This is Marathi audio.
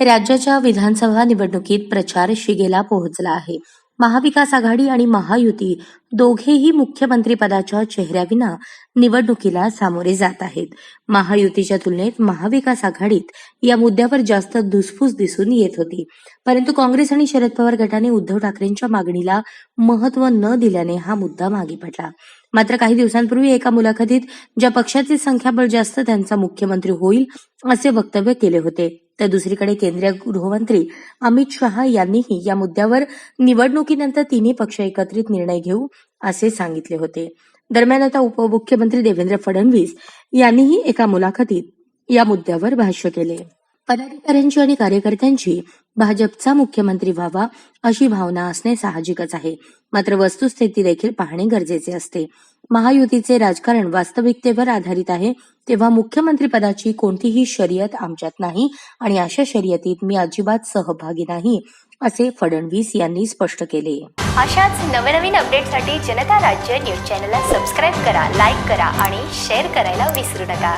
राज्याच्या विधानसभा निवडणुकीत प्रचार शिगेला पोहोचला आहे. महाविकास आघाडी आणि महायुती दोघेही मुख्यमंत्रीपदाच्या चेहऱ्याविना निवडणुकीला सामोरे जात आहेत. महायुतीच्या तुलनेत महाविकास आघाडीत या मुद्द्यावर जास्त धुसफूस दिसून येत होती. परंतु काँग्रेस आणि शरद पवार गटाने उद्धव ठाकरेंच्या मागणीला महत्त्व न दिल्याने हा मुद्दा मागे पडला. मात्र काही दिवसांपूर्वी एका मुलाखतीत ज्या पक्षाचे संख्याबळ जास्त त्यांचा मुख्यमंत्री होईल असे वक्तव्य केले होते. तर दुसरीकडे केंद्रीय गृहमंत्री अमित शहा यांनीही या मुद्द्यावर निवडणुकीनंतर तिन्ही पक्ष एकत्रित निर्णय घेऊ असे सांगितले होते. दरम्यान आता उपमुख्यमंत्री देवेंद्र फडणवीस यांनीही एका मुलाखतीत या मुद्द्यावर भाष्य केले. पदाधिकाऱ्यांची आणि कार्यकर्त्यांची भाजपचा मुख्यमंत्री व्हावा अशी भावना असणे साहजिकच आहे. मात्र वस्तुस्थिती देखील पाहणे गरजेचे असते. महायुतीचे राजकारण वास्तविकतेवर आधारित आहे तेव्हा मुख्यमंत्री पदाची कोणतीही शर्यत आमच्यात नाही आणि अशा शर्यतीत मी अजिबात सहभागी नाही असे फडणवीस यांनी स्पष्ट केले. अशाच नवनवीन अपडेटसाठी जनता राज्य न्यूज चॅनलला सबस्क्राईब करा लाईक करा आणि शेअर करायला विसरू नका.